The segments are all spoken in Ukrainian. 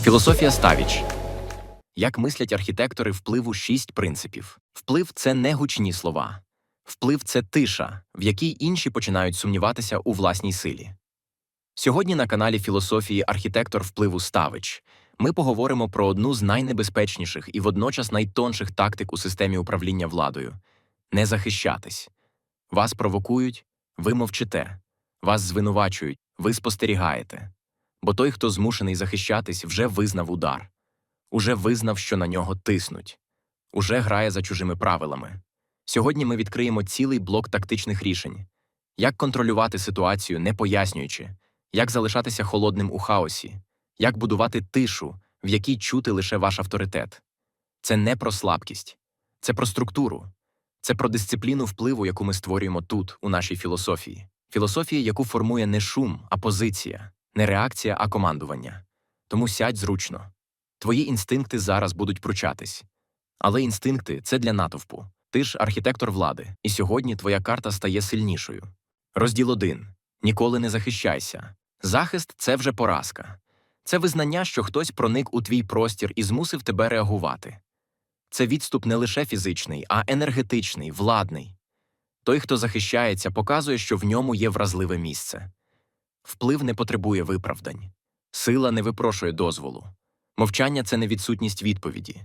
Філософія Ставіч. Як мислять архітектори впливу шість принципів. Вплив це не гучні слова. Вплив це тиша, в якій інші починають сумніватися у власній силі. Сьогодні на каналі філософії архітектор впливу Ставич ми поговоримо про одну з найнебезпечніших і водночас найтонших тактик у системі управління владою не захищатись. Вас провокують, ви мовчите, вас звинувачують, ви спостерігаєте. Бо той, хто змушений захищатись, вже визнав удар, уже визнав, що на нього тиснуть, уже грає за чужими правилами. Сьогодні ми відкриємо цілий блок тактичних рішень: як контролювати ситуацію, не пояснюючи, як залишатися холодним у хаосі, як будувати тишу, в якій чути лише ваш авторитет. Це не про слабкість, це про структуру, це про дисципліну впливу, яку ми створюємо тут, у нашій філософії. Філософії, яку формує не шум, а позиція, не реакція, а командування. Тому сядь зручно. Твої інстинкти зараз будуть пручатись. Але інстинкти це для натовпу. Ти ж архітектор влади, і сьогодні твоя карта стає сильнішою. Розділ 1. Ніколи не захищайся. Захист це вже поразка. Це визнання, що хтось проник у твій простір і змусив тебе реагувати. Це відступ не лише фізичний, а енергетичний, владний. Той, хто захищається, показує, що в ньому є вразливе місце. Вплив не потребує виправдань, сила не випрошує дозволу. Мовчання це не відсутність відповіді,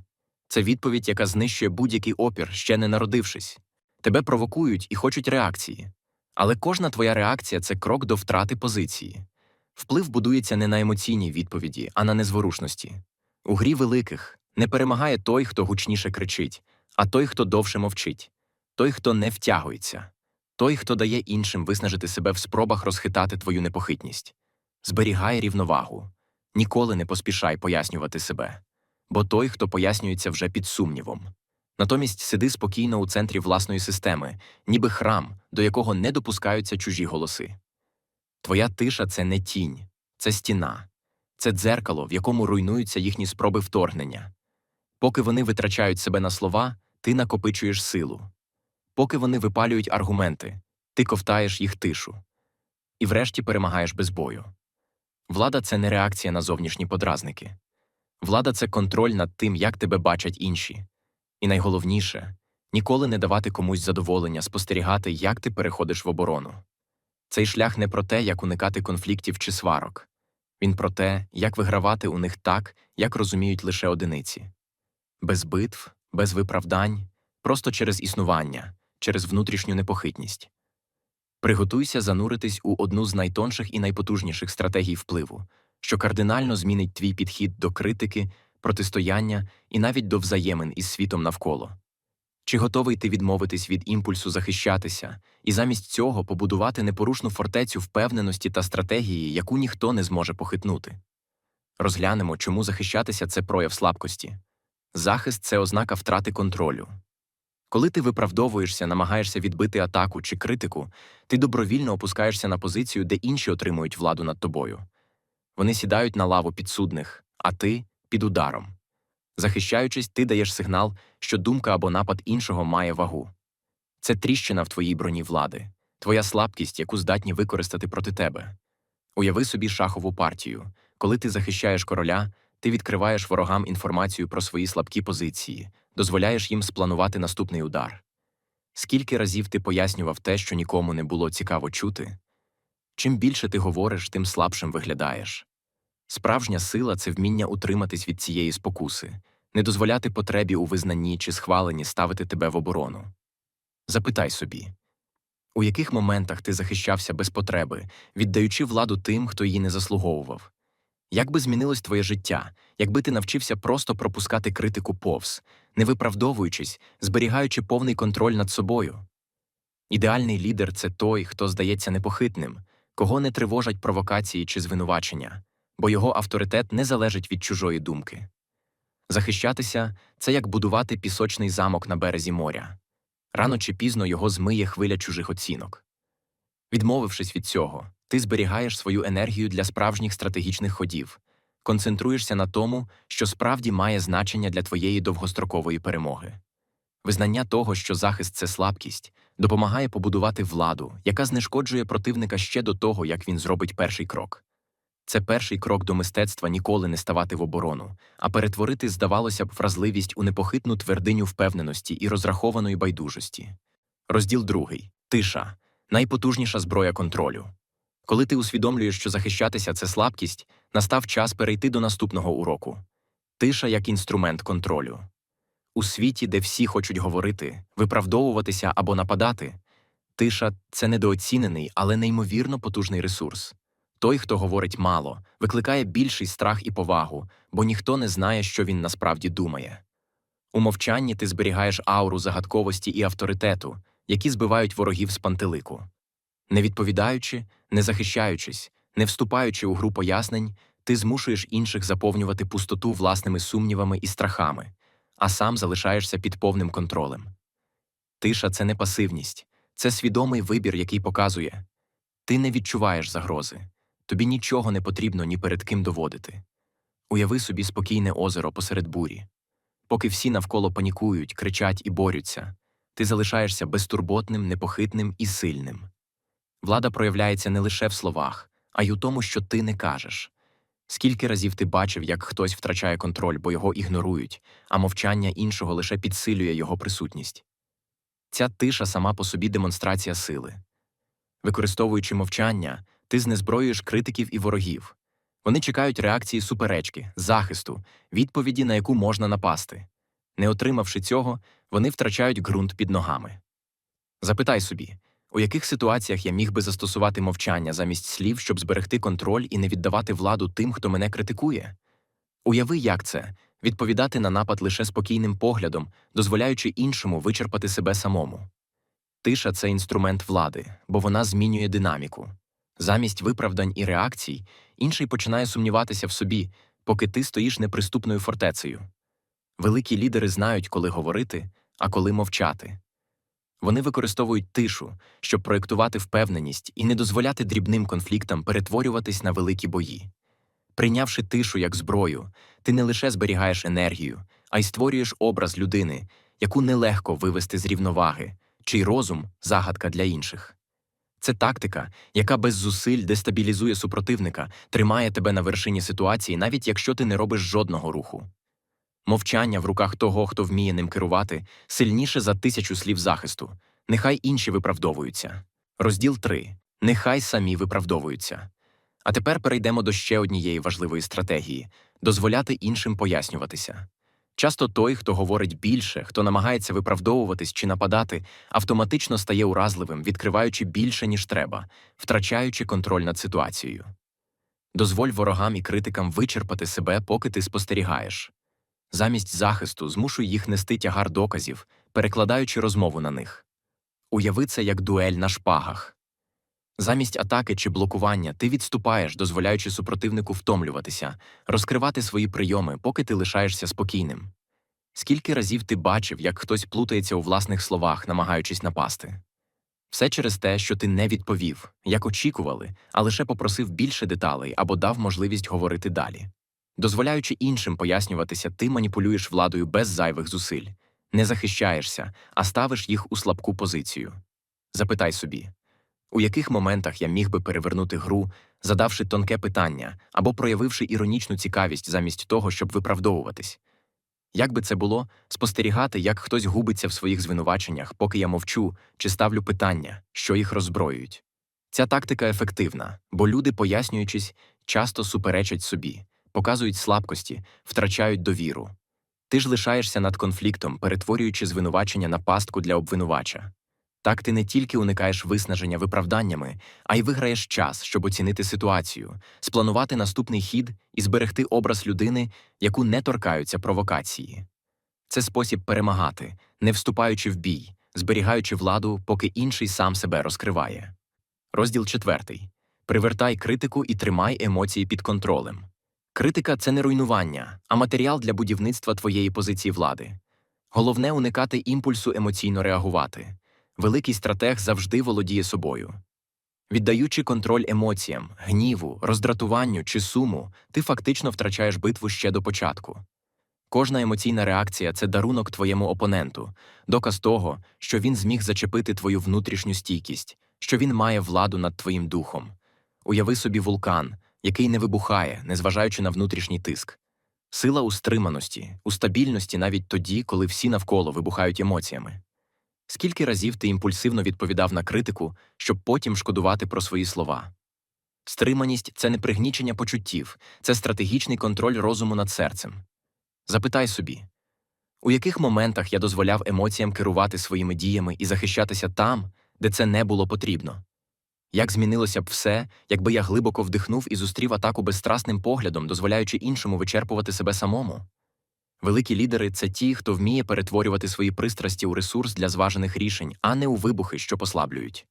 це відповідь, яка знищує будь-який опір, ще не народившись. Тебе провокують і хочуть реакції. Але кожна твоя реакція це крок до втрати позиції. Вплив будується не на емоційній відповіді, а на незворушності. У грі великих не перемагає той, хто гучніше кричить, а той, хто довше мовчить, той, хто не втягується, той, хто дає іншим виснажити себе в спробах розхитати твою непохитність. Зберігай рівновагу, ніколи не поспішай пояснювати себе, бо той, хто пояснюється вже під сумнівом. Натомість сиди спокійно у центрі власної системи, ніби храм, до якого не допускаються чужі голоси. Твоя тиша це не тінь, це стіна, це дзеркало, в якому руйнуються їхні спроби вторгнення. Поки вони витрачають себе на слова, ти накопичуєш силу. Поки вони випалюють аргументи, ти ковтаєш їх тишу. І врешті перемагаєш без бою. Влада це не реакція на зовнішні подразники. Влада це контроль над тим, як тебе бачать інші. І найголовніше ніколи не давати комусь задоволення спостерігати, як ти переходиш в оборону. Цей шлях не про те, як уникати конфліктів чи сварок. Він про те, як вигравати у них так, як розуміють лише одиниці. Без битв, без виправдань, просто через існування, через внутрішню непохитність. Приготуйся зануритись у одну з найтонших і найпотужніших стратегій впливу, що кардинально змінить твій підхід до критики, протистояння і навіть до взаємин із світом навколо. Чи готовий ти відмовитись від імпульсу захищатися і замість цього побудувати непорушну фортецю впевненості та стратегії, яку ніхто не зможе похитнути? Розглянемо, чому захищатися це прояв слабкості. Захист це ознака втрати контролю. Коли ти виправдовуєшся, намагаєшся відбити атаку чи критику, ти добровільно опускаєшся на позицію, де інші отримують владу над тобою. Вони сідають на лаву підсудних, а ти під ударом. Захищаючись, ти даєш сигнал, що думка або напад іншого має вагу. Це тріщина в твоїй броні влади, твоя слабкість, яку здатні використати проти тебе. Уяви собі шахову партію. Коли ти захищаєш короля, ти відкриваєш ворогам інформацію про свої слабкі позиції, дозволяєш їм спланувати наступний удар. Скільки разів ти пояснював те, що нікому не було цікаво чути? Чим більше ти говориш, тим слабшим виглядаєш. Справжня сила це вміння утриматись від цієї спокуси, не дозволяти потребі у визнанні чи схваленні ставити тебе в оборону. Запитай собі, у яких моментах ти захищався без потреби, віддаючи владу тим, хто її не заслуговував? Як би змінилось твоє життя, якби ти навчився просто пропускати критику повз, не виправдовуючись, зберігаючи повний контроль над собою? Ідеальний лідер це той, хто здається непохитним, кого не тривожать провокації чи звинувачення, бо його авторитет не залежить від чужої думки. Захищатися це як будувати пісочний замок на березі моря. Рано чи пізно його змиє хвиля чужих оцінок. Відмовившись від цього, ти зберігаєш свою енергію для справжніх стратегічних ходів, концентруєшся на тому, що справді має значення для твоєї довгострокової перемоги. Визнання того, що захист це слабкість, допомагає побудувати владу, яка знешкоджує противника ще до того, як він зробить перший крок. Це перший крок до мистецтва ніколи не ставати в оборону, а перетворити, здавалося б, вразливість у непохитну твердиню впевненості і розрахованої байдужості. Розділ другий тиша найпотужніша зброя контролю. Коли ти усвідомлюєш, що захищатися це слабкість, настав час перейти до наступного уроку. Тиша як інструмент контролю. У світі, де всі хочуть говорити, виправдовуватися або нападати, тиша це недооцінений, але неймовірно потужний ресурс. Той, хто говорить мало, викликає більший страх і повагу, бо ніхто не знає, що він насправді думає. У мовчанні ти зберігаєш ауру загадковості і авторитету, які збивають ворогів з пантелику. Не відповідаючи, не захищаючись, не вступаючи у гру пояснень, ти змушуєш інших заповнювати пустоту власними сумнівами і страхами, а сам залишаєшся під повним контролем. Тиша це не пасивність, це свідомий вибір, який показує ти не відчуваєш загрози, тобі нічого не потрібно ні перед ким доводити. Уяви собі спокійне озеро посеред бурі. Поки всі навколо панікують, кричать і борються, ти залишаєшся безтурботним, непохитним і сильним. Влада проявляється не лише в словах, а й у тому, що ти не кажеш. Скільки разів ти бачив, як хтось втрачає контроль, бо його ігнорують, а мовчання іншого лише підсилює його присутність. Ця тиша сама по собі демонстрація сили. Використовуючи мовчання, ти знезброюєш критиків і ворогів. Вони чекають реакції суперечки, захисту, відповіді, на яку можна напасти. Не отримавши цього, вони втрачають ґрунт під ногами. Запитай собі, у яких ситуаціях я міг би застосувати мовчання замість слів, щоб зберегти контроль і не віддавати владу тим, хто мене критикує? Уяви, як це відповідати на напад лише спокійним поглядом, дозволяючи іншому вичерпати себе самому. Тиша це інструмент влади, бо вона змінює динаміку. Замість виправдань і реакцій, інший починає сумніватися в собі, поки ти стоїш неприступною фортецею. Великі лідери знають, коли говорити, а коли мовчати. Вони використовують тишу, щоб проєктувати впевненість і не дозволяти дрібним конфліктам перетворюватись на великі бої. Прийнявши тишу як зброю, ти не лише зберігаєш енергію, а й створюєш образ людини, яку нелегко вивести з рівноваги, чий розум загадка для інших. Це тактика, яка без зусиль дестабілізує супротивника, тримає тебе на вершині ситуації, навіть якщо ти не робиш жодного руху. Мовчання в руках того, хто вміє ним керувати, сильніше за тисячу слів захисту. Нехай інші виправдовуються. Розділ 3. Нехай самі виправдовуються. А тепер перейдемо до ще однієї важливої стратегії дозволяти іншим пояснюватися. Часто той, хто говорить більше, хто намагається виправдовуватись чи нападати, автоматично стає уразливим, відкриваючи більше, ніж треба, втрачаючи контроль над ситуацією. Дозволь ворогам і критикам вичерпати себе, поки ти спостерігаєш. Замість захисту змушуй їх нести тягар доказів, перекладаючи розмову на них. Уяви це як дуель на шпагах. Замість атаки чи блокування ти відступаєш, дозволяючи супротивнику втомлюватися, розкривати свої прийоми, поки ти лишаєшся спокійним. Скільки разів ти бачив, як хтось плутається у власних словах, намагаючись напасти? Все через те, що ти не відповів, як очікували, а лише попросив більше деталей або дав можливість говорити далі. Дозволяючи іншим пояснюватися, ти маніпулюєш владою без зайвих зусиль, не захищаєшся, а ставиш їх у слабку позицію. Запитай собі, у яких моментах я міг би перевернути гру, задавши тонке питання або проявивши іронічну цікавість замість того, щоб виправдовуватись. Як би це було спостерігати, як хтось губиться в своїх звинуваченнях, поки я мовчу чи ставлю питання, що їх роззброюють. Ця тактика ефективна, бо люди, пояснюючись, часто суперечать собі, показують слабкості, втрачають довіру. Ти ж лишаєшся над конфліктом, перетворюючи звинувачення на пастку для обвинувача. Так ти не тільки уникаєш виснаження виправданнями, а й виграєш час, щоб оцінити ситуацію, спланувати наступний хід і зберегти образ людини, яку не торкаються провокації. Це спосіб перемагати, не вступаючи в бій, зберігаючи владу, поки інший сам себе розкриває. Розділ четвертий. Привертай критику і тримай емоції під контролем. Критика це не руйнування, а матеріал для будівництва твоєї позиції влади. Головне уникати імпульсу емоційно реагувати. Великий стратег завжди володіє собою. Віддаючи контроль емоціям, гніву, роздратуванню чи суму, ти фактично втрачаєш битву ще до початку. Кожна емоційна реакція це дарунок твоєму опоненту, доказ того, що він зміг зачепити твою внутрішню стійкість, що він має владу над твоїм духом. Уяви собі вулкан, який не вибухає, незважаючи на внутрішній тиск. Сила у стриманості, у стабільності навіть тоді, коли всі навколо вибухають емоціями. Скільки разів ти імпульсивно відповідав на критику, щоб потім шкодувати про свої слова? Стриманість це не пригнічення почуттів, це стратегічний контроль розуму над серцем. Запитай собі, у яких моментах я дозволяв емоціям керувати своїми діями і захищатися там, де це не було потрібно? Як змінилося б все, якби я глибоко вдихнув і зустрів атаку безстрастним поглядом, дозволяючи іншому вичерпувати себе самому? Великі лідери це ті, хто вміє перетворювати свої пристрасті у ресурс для зважених рішень, а не у вибухи, що послаблюють.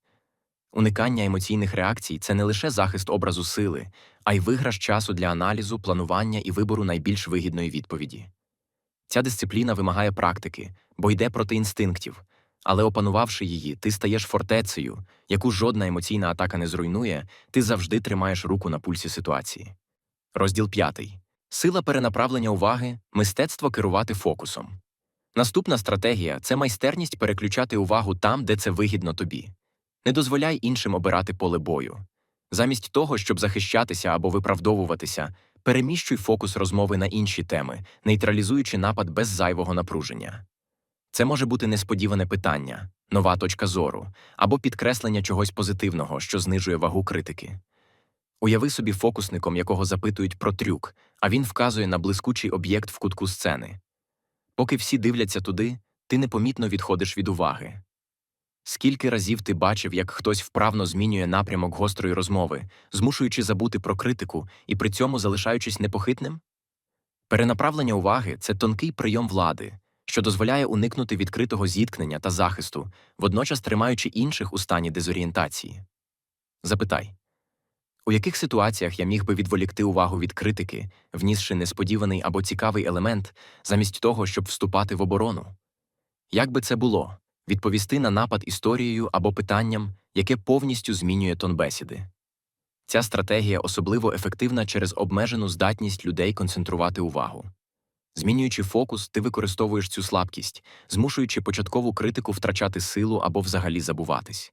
Уникання емоційних реакцій це не лише захист образу сили, а й виграш часу для аналізу, планування і вибору найбільш вигідної відповіді. Ця дисципліна вимагає практики, бо йде проти інстинктів, але опанувавши її, ти стаєш фортецею, яку жодна емоційна атака не зруйнує, ти завжди тримаєш руку на пульсі ситуації. Розділ 5. Сила перенаправлення уваги мистецтво керувати фокусом. Наступна стратегія це майстерність переключати увагу там, де це вигідно тобі. Не дозволяй іншим обирати поле бою. Замість того, щоб захищатися або виправдовуватися, переміщуй фокус розмови на інші теми, нейтралізуючи напад без зайвого напруження. Це може бути несподіване питання, нова точка зору або підкреслення чогось позитивного, що знижує вагу критики. Уяви собі фокусником, якого запитують про трюк, а він вказує на блискучий об'єкт в кутку сцени. Поки всі дивляться туди, ти непомітно відходиш від уваги. Скільки разів ти бачив, як хтось вправно змінює напрямок гострої розмови, змушуючи забути про критику і при цьому залишаючись непохитним? Перенаправлення уваги це тонкий прийом влади, що дозволяє уникнути відкритого зіткнення та захисту, водночас тримаючи інших у стані дезорієнтації. Запитай у яких ситуаціях я міг би відволікти увагу від критики, внісши несподіваний або цікавий елемент, замість того, щоб вступати в оборону? Як би це було? відповісти на напад історією або питанням, яке повністю змінює тон бесіди. Ця стратегія особливо ефективна через обмежену здатність людей концентрувати увагу. Змінюючи фокус, ти використовуєш цю слабкість, змушуючи початкову критику втрачати силу або взагалі забуватись.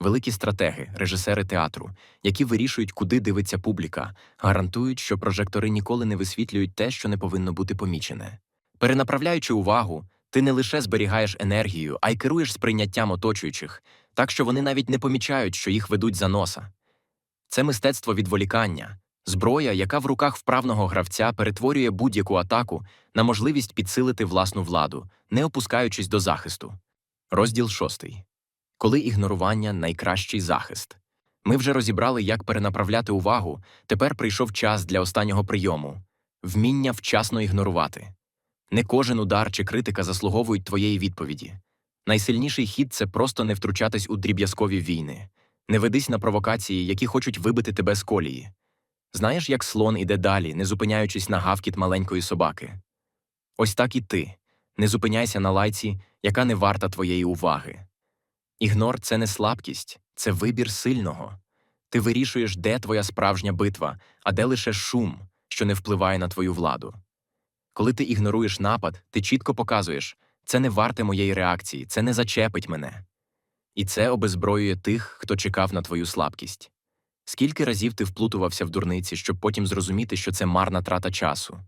Великі стратеги, режисери театру, які вирішують, куди дивиться публіка, гарантують, що прожектори ніколи не висвітлюють те, що не повинно бути помічене. Перенаправляючи увагу, ти не лише зберігаєш енергію, а й керуєш сприйняттям оточуючих, так що вони навіть не помічають, що їх ведуть за носа. Це мистецтво відволікання, зброя, яка в руках вправного гравця перетворює будь-яку атаку на можливість підсилити власну владу, не опускаючись до захисту. Розділ шостий. Коли ігнорування найкращий захист. Ми вже розібрали, як перенаправляти увагу. Тепер прийшов час для останнього прийому вміння вчасно ігнорувати. Не кожен удар чи критика заслуговують твоєї відповіді. Найсильніший хід це просто не втручатись у дріб'язкові війни, не ведись на провокації, які хочуть вибити тебе з колії. Знаєш, як слон іде далі, не зупиняючись на гавкіт маленької собаки. Ось так і ти не зупиняйся на лайці, яка не варта твоєї уваги. Ігнор це не слабкість, це вибір сильного. Ти вирішуєш, де твоя справжня битва, а де лише шум, що не впливає на твою владу. Коли ти ігноруєш напад, ти чітко показуєш це не варте моєї реакції, це не зачепить мене. І це обезброює тих, хто чекав на твою слабкість. Скільки разів ти вплутувався в дурниці, щоб потім зрозуміти, що це марна трата часу?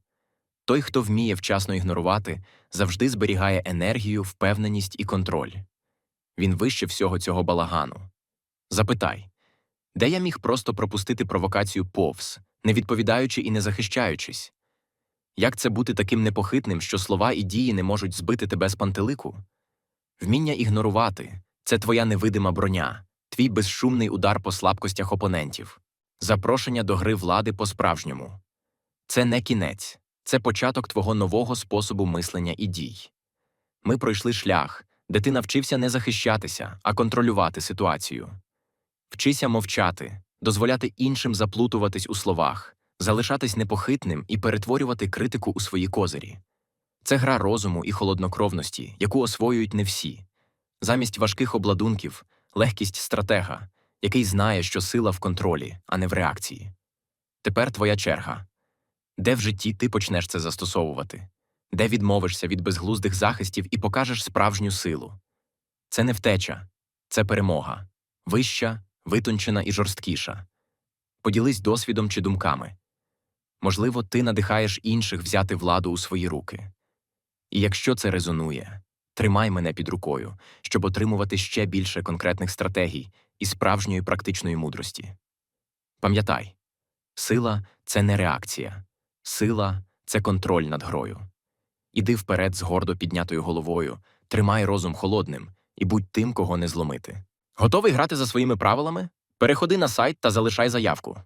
Той, хто вміє вчасно ігнорувати, завжди зберігає енергію, впевненість і контроль. Він вище всього цього балагану. Запитай, де я міг просто пропустити провокацію повз, не відповідаючи і не захищаючись? Як це бути таким непохитним, що слова і дії не можуть збити тебе з пантелику? Вміння ігнорувати це твоя невидима броня, твій безшумний удар по слабкостях опонентів, запрошення до гри влади по-справжньому. Це не кінець, це початок твого нового способу мислення і дій. Ми пройшли шлях, де ти навчився не захищатися, а контролювати ситуацію. Вчися мовчати, дозволяти іншим заплутуватись у словах залишатись непохитним і перетворювати критику у свої козирі. Це гра розуму і холоднокровності, яку освоюють не всі. Замість важких обладунків, легкість стратега, який знає, що сила в контролі, а не в реакції. Тепер твоя черга. Де в житті ти почнеш це застосовувати, де відмовишся від безглуздих захистів і покажеш справжню силу. Це не втеча, це перемога, вища, витончена і жорсткіша. Поділись досвідом чи думками. Можливо, ти надихаєш інших взяти владу у свої руки. І якщо це резонує, тримай мене під рукою, щоб отримувати ще більше конкретних стратегій і справжньої практичної мудрості. Пам'ятай, сила це не реакція, сила це контроль над грою. Іди вперед з гордо піднятою головою, тримай розум холодним і будь тим, кого не зломити. Готовий грати за своїми правилами? Переходи на сайт та залишай заявку.